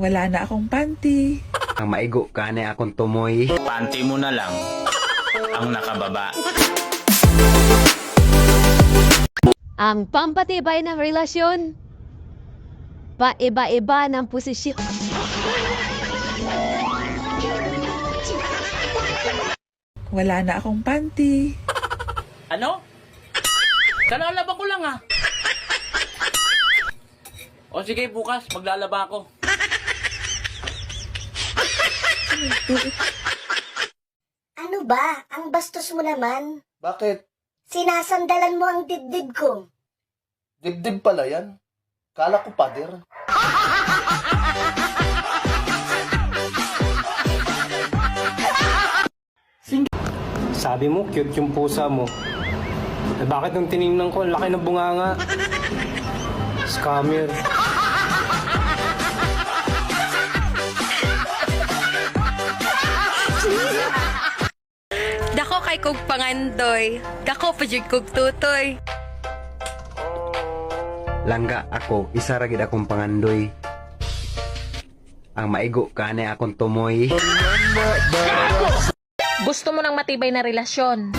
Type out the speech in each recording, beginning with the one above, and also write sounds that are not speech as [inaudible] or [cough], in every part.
Wala na akong panty. Ang maigo ka ni akong tumoy. Panty mo na lang ang nakababa. Ang pampatibay ng relasyon. Paiba-iba ng posisyon. Wala na akong panty. Ano? Kalalaba ko lang ah. O sige, bukas maglalaba ako. Ano ba? Ang bastos mo naman. Bakit? Sinasandalan mo ang dibdib ko. Dibdib pala yan. Kala ko pader. Sabi mo, cute yung pusa mo. Eh bakit nung tinignan ko, ang laki ng bunganga? Scammer. Kay kog pangandoy. Dako pa jud kog tutoy. Langga ako, isa ra gid akong pangandoy. Ang maigo ka ni akong tumoy. Gusto mo ng matibay na relasyon.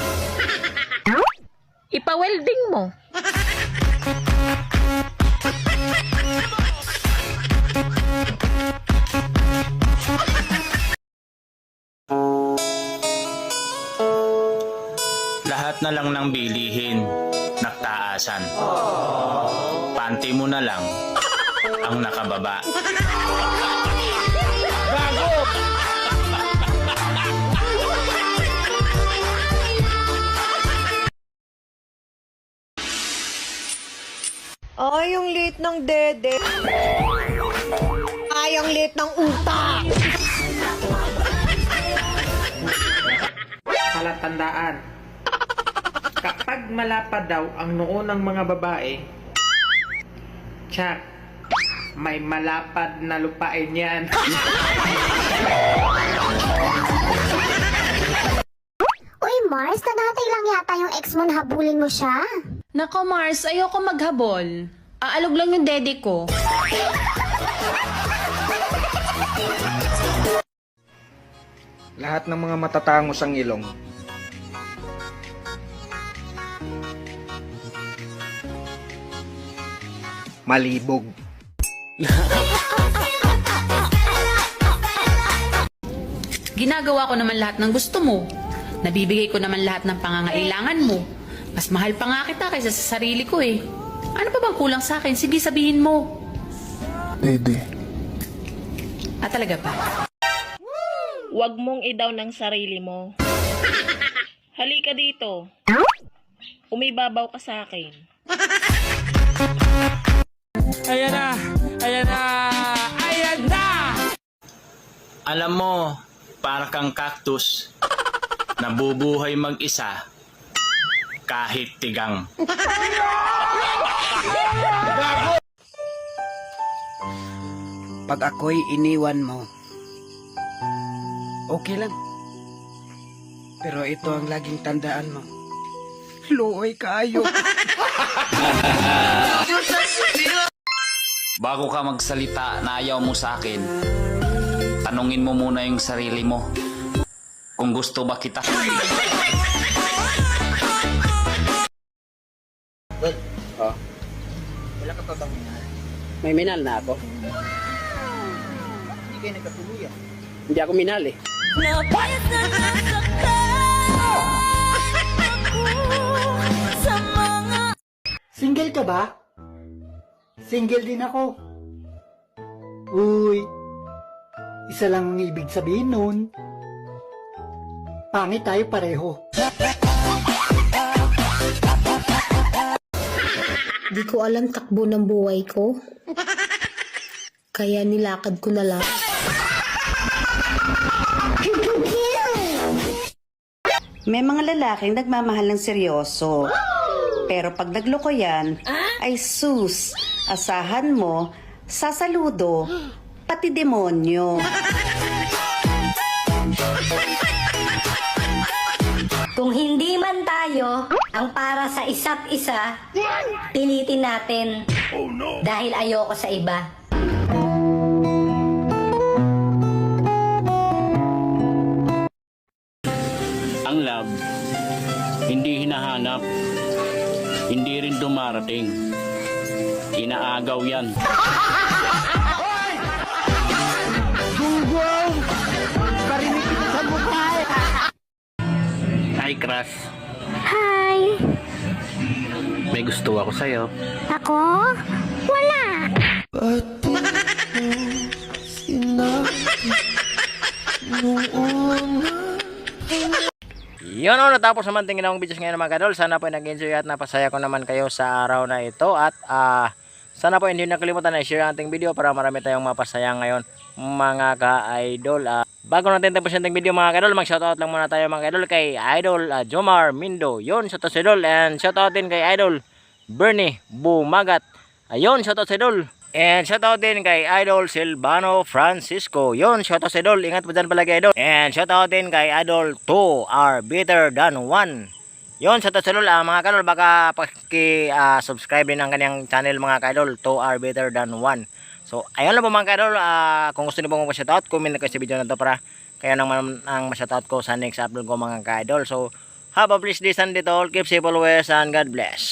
[laughs] Ipa-welding mo. Lahat na lang ng bilihin, naktaasan. Panty mo na lang ang nakababa. Ay, yung lit ng dede. Ay, ang lit ng utak. Palatandaan. Kapag malapad daw ang noo ng mga babae, tsak, may malapad na lupain yan. [laughs] Uy, Mars, nagatay lang yata yung ex mo na habulin mo siya. Nako Mars, ayoko maghabol. Aalog lang yung dede ko. Lahat ng mga matatangos ang ilong. Malibog. Ginagawa ko naman lahat ng gusto mo. Nabibigay ko naman lahat ng pangangailangan mo. Mas mahal pa nga kita kaysa sa sarili ko eh. Ano pa bang kulang sa akin? Sige, sabihin mo. Dede. Ah, talaga ba? Huwag mong idaw ng sarili mo. Halika dito. Umibabaw ka sa akin. Alam mo, para kang cactus, nabubuhay mag-isa kahit tigang. Pag ako'y iniwan mo, okay lang. Pero ito ang laging tandaan mo. Luoy kayo. Bago ka magsalita na ayaw mo sa akin, tanungin mo muna yung sarili mo. Kung gusto ba kita. Wala ka pa bang minahal? May minal na ako. Hindi kayo nagkatuluyan. Hindi ako minal eh. Single ka ba? Single din ako. Uy, isa lang ang ibig sabihin nun. Pangit tayo pareho. Di ko alam takbo ng buhay ko. Kaya nilakad ko na lang. May mga lalaking nagmamahal ng seryoso. Pero pag nagloko yan, ay sus, asahan mo, sasaludo, pati demonyo. Kung hindi man tayo ang para sa isa't isa, pilitin natin. Oh no. Dahil ayoko sa iba. Ang love, hindi hinahanap, hindi rin dumarating. Inaagaw yan. [laughs] Hi, Crush. Hi! May gusto ako sa'yo. Ako? Wala! Yun o, natapos naman tingin akong videos ngayon mga kadol. Sana po ay nag-enjoy at napasaya ko naman kayo sa araw na ito. At ah, sana po hindi nakalimutan na share ang ating video para marami tayong mapasaya ngayon mga ka-idol. Ah, bago natin tapos yung ating video mga kadol, mag-shoutout lang muna tayo mga kadol kay Idol ah, Jomar Mindo. Yun, shoutout sa idol. And shoutout din kay Idol Bernie Bumagat. Ayun, shoutout sa idol. And shoutout din kay Idol Silvano Francisco. Yun, shoutout sa Idol. Ingat po dyan palagi Idol. And shoutout din kay Idol 2 are better than 1. Yun, shoutout sa Idol. Ah, mga kadol, baka paki-subscribe din ang kanyang channel mga kadol. 2 are better than 1. So, ayun lang po mga kadol. Ah, kung gusto niyo po mag-shoutout, comment na kayo sa video na to para kaya nang ang ma-shoutout ko sa next upload ko mga kadol. So, have a blessed day Sunday to all. Keep safe always and God bless.